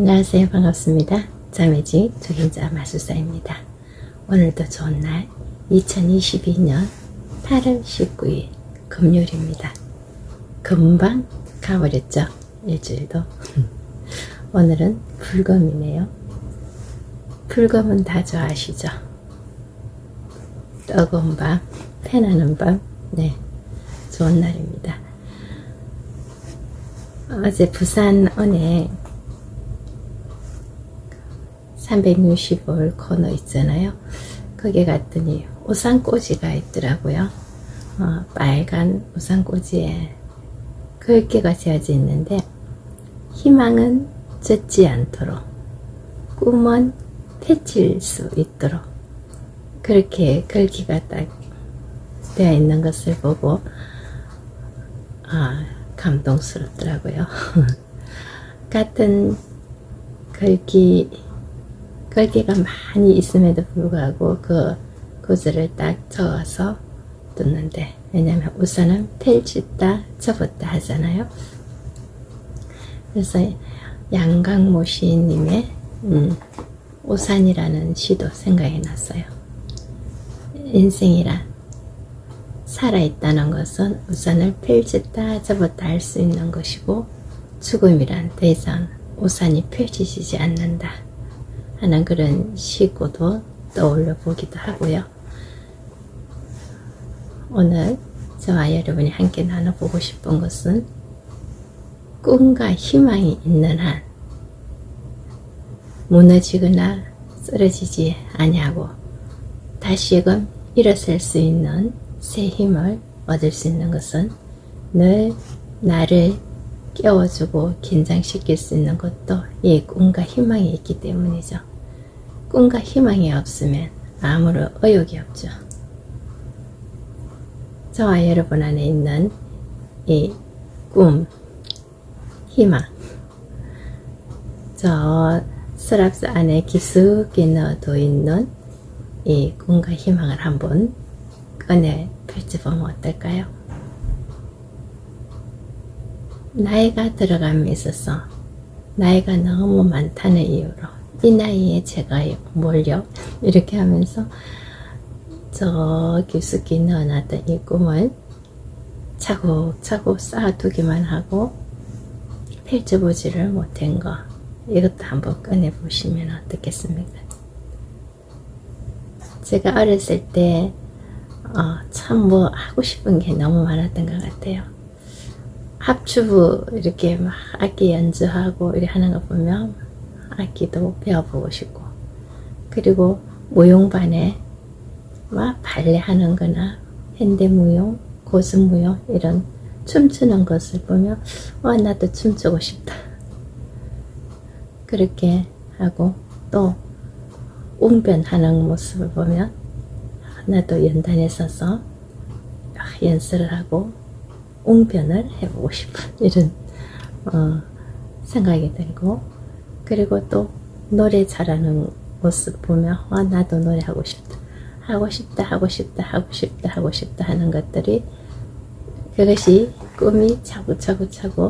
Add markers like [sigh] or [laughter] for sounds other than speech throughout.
안녕하세요. 반갑습니다. 자매지 조గిం자 마술사입니다. 오늘도 좋은 날 2022년 8월 19일 금요일입니다. 금방 가버렸죠. 일주일도. [laughs] 오늘은 불금이네요. 불금은 다 좋아하시죠? 뜨거운 밤, 패나는 밤, 네, 좋은 날입니다. 어제 부산 은행 360월 코너 있잖아요. 거기 갔더니 우산꽂이가 있더라고요. 어, 빨간 우산꽂이에 글귀가 지어져 있는데 희망은 젖지 않도록 꿈은 펼칠 수 있도록 그렇게 글귀가 딱 되어 있는 것을 보고 아 감동스럽더라고요. [laughs] 같은 글귀 글귀가 많이 있음에도 불구하고 그 구절을 딱 적어서 듣는데 왜냐면 우선은 펼쳤다 접었다 하잖아요. 그래서 양강모 시인님의 음, 우산이라는 시도 생각이 났어요. 인생이란 살아있다는 것은 우산을 펼쳤다 접었다 할 수 있는 것이고 죽음이란 더 이상 우산이 펼치지지 않는다 하는 그런 시고도 떠올려 보기도 하고요. 오늘 저와 여러분이 함께 나눠보고 싶은 것은 꿈과 희망이 있는 한 무너지거나 쓰러지지 아니하고 다시금 일어설 수 있는 새 힘을 얻을 수 있는 것은 늘 나를 깨워주고 긴장시킬 수 있는 것도 이 꿈과 희망이 있기 때문이죠. 꿈과 희망이 없으면 아무런 의욕이 없죠. 저와 여러분 안에 있는 이 꿈, 희망, 저 서랍스 안에 깊숙이 넣어둬 있는 이 꿈과 희망을 한번 꺼내 펼쳐보면 어떨까요? 나이가 들어감에 있어서 나이가 너무 많다는 이유로 이 나이에 제가 뭘요? 이렇게 하면서 저 깊숙이 넣어놨던 이 꿈을 차곡차곡 쌓아두기만 하고 펼쳐보지를 못한 거 이것도 한번 꺼내보시면 어떻겠습니까? 제가 어렸을 때 어, 참뭐 하고 싶은 게 너무 많았던 것 같아요. 합주부 이렇게 막 악기 연주하고 이렇게 하는 거 보면 악기도 배워보고 싶고. 그리고 무용반에 막 발레 하는 거나 현대무용, 고슴무용 이런 춤추는 것을 보면 와 나도 춤추고 싶다. 그렇게 하고 또 웅변하는 모습을 보면 나도 연단에 서서 연습을 하고 웅변을 해보고 싶은 이런 어, 생각이 들고. 그리고 또 노래 잘하는 모습 보면 와 나도 노래하고 싶다. 하고 싶다 하고 싶다 하고 싶다 하고 싶다 하는 것들이 그것이 꿈이 차고차고차고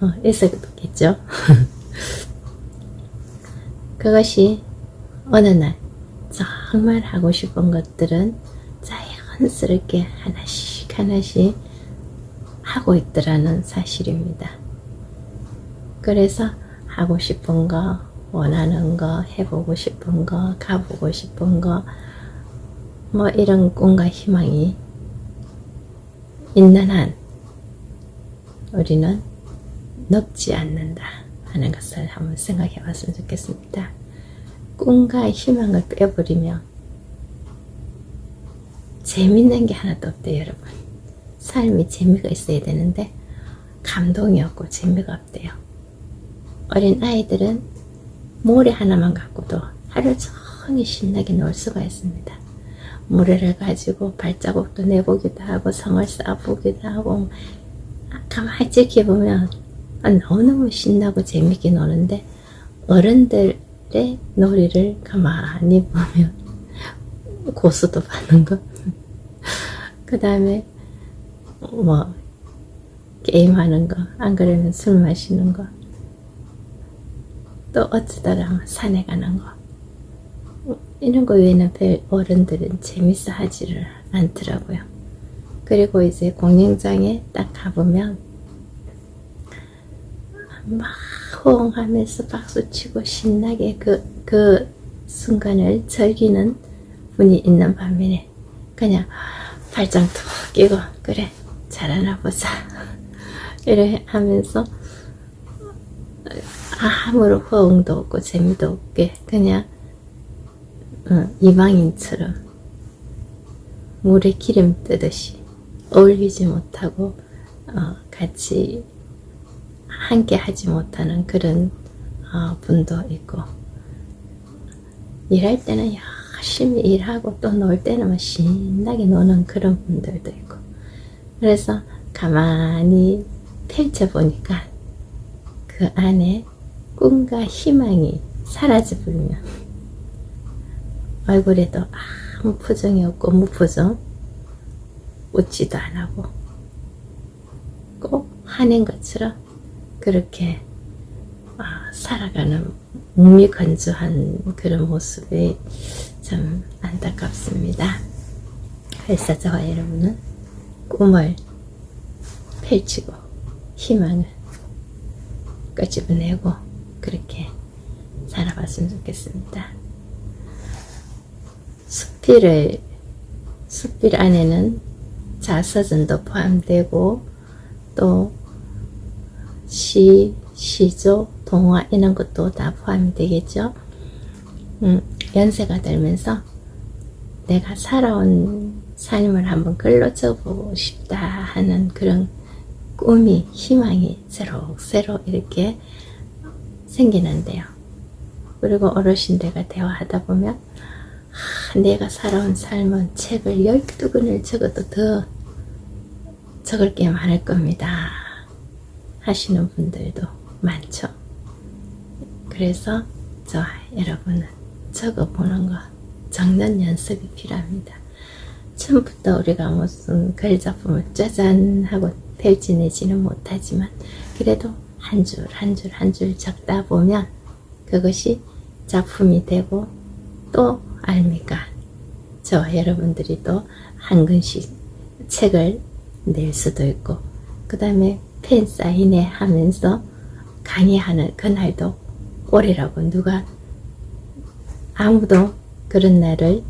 어, 있었겠죠? [laughs] 그것이 어느 날 정말 하고 싶은 것들은 자연스럽게 하나씩 하나씩 하고 있더라는 사실입니다. 그래서 하고 싶은 거, 원하는 거, 해보고 싶은 거, 가보고 싶은 거, 뭐 이런 꿈과 희망이 있는 한 우리는 늙지 않는다 하는 것을 한번 생각해 봤으면 좋겠습니다. 꿈과 희망을 빼버리면 재밌는 게 하나도 없대요, 여러분. 삶이 재미가 있어야 되는데 감동이 없고 재미가 없대요. 어린 아이들은 모래 하나만 갖고도 하루 종일 신나게 놀 수가 있습니다. 모래를 가지고 발자국도 내보기도 하고 성을 쌓아보기도 하고 가만히 지켜보면 너무너무 신나고 재밌게 노는데 어른들의 놀이를 가만히 보면 고수도 받는 거. [laughs] 그 다음에 뭐 게임하는 거, 안 그러면 술 마시는 거. 또 어쩌다가 산에 가는 거. 이런 거 외에는 별 어른들은 재밌어 하지를 않더라고요. 그리고 이제 공연장에 딱 가보면 막 호응하면서 박수치고 신나게 그, 그 순간을 즐기는 분이 있는 반면에 그냥 발장 툭 끼고 그래 잘하나 보자. [laughs] 이래 하면서 아무런 호응도 없고 재미도 없게 그냥 어, 이방인처럼 물에 기름 뜨듯이 어울리지 못하고 어, 같이 함께 하지 못하는 그런 어, 분도 있고. 일할 때는 열심히 일하고 또 놀 때는 막 신나게 노는 그런 분들도 있고 그래서 가만히 펼쳐보니까 그 안에 꿈과 희망이 사라져버리면 얼굴에도 아무 표정이 없고 무표정 웃지도 안 하고 꼭 화낸 것처럼 그렇게 아, 살아가는 몸이 건조한 그런 모습이 참 안타깝습니다. 그래서 저와 여러분은 꿈을 펼치고 희망을 끄집어내고 그렇게 살아봤으면 좋겠습니다. 수필을 수필 안에는 자서전도 포함되고 또 시, 시조, 동화 이런 것도 다 포함이 되겠죠. 음, 연세가 들면서 내가 살아온 삶을 한번 적어보고 싶다 하는 그런 꿈이 희망이 새록새록 이렇게 생기는데요. 그리고 어르신들과 대화하다 보면 아, 내가 살아온 삶은 책을 12권을 적어도 더 적을 게 많을 겁니다. 하시는 분들도 많죠. 그래서 저 여러분은 적어보는 거 적는 연습이 필요합니다. 처음부터 우리가 무슨 글 작품을 짜잔 하고 펼쳐내지는 못하지만 그래도 한 줄 한 줄 한 줄 적다 보면 그것이 작품이 되고 또 알미까 저와 여러분들이 또 한 권씩 책을 낼 수도 있고 그 다음에 팬 사인회 하면서 강의하는 그날도 오래라고 누가 아무도 그런 날을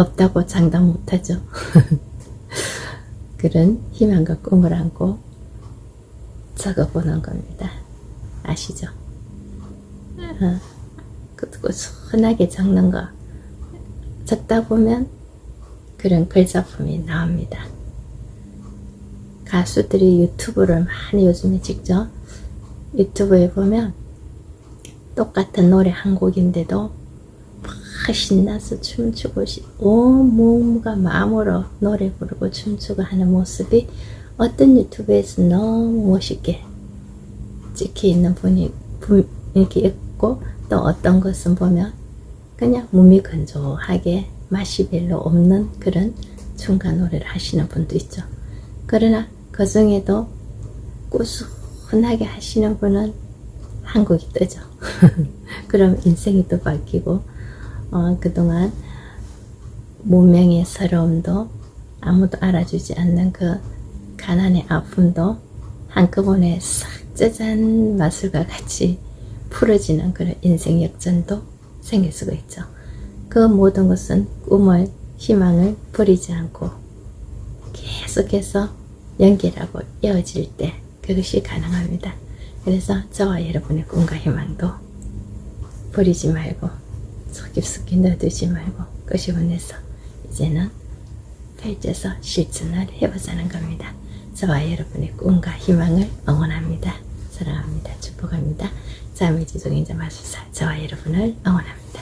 없다고 장담 못하죠. [laughs] 그런 희망과 꿈을 안고 적어보는 겁니다. 아시죠? 어, 순하게 적는 거 적다 보면 그런 글작품이 나옵니다. 가수들이 유튜브를 많이 요즘에 직접 유튜브에 보면 똑같은 노래 한 곡인데도 막 신나서 춤추고 시- 온 몸과 마음으로 노래 부르고 춤추고 하는 모습이 어떤 유튜브에서 너무 멋있게 찍혀 있는 분이 분- 이렇게 있고 또 어떤 것은 보면 그냥 몸이 건조하게 맛이 별로 없는 그런 춤과 노래를 하시는 분도 있죠. 그러나 그 중에도 꾸준하게 하시는 분은 한국이 뜨죠. [laughs] 그럼 인생이 또 바뀌고 어, 그동안 문명의 서러움도 아무도 알아주지 않는 그 가난의 아픔도 한꺼번에 싹 짜잔 마술과 같이 풀어지는 그런 인생 역전도 생길 수가 있죠. 그 모든 것은 꿈을 희망을 버리지 않고 계속해서 연결하고 이어질 때 그것이 가능합니다. 그래서 저와 여러분의 꿈과 희망도 버리지 말고 속 깊숙이 넣어두지 말고 끄집어내서 이제는 펼쳐서 실천을 해보자는 겁니다. 저와 여러분의 꿈과 희망을 응원합니다. 사랑합니다. 축복합니다. 자매지종인자 마술사 저와 여러분을 응원합니다.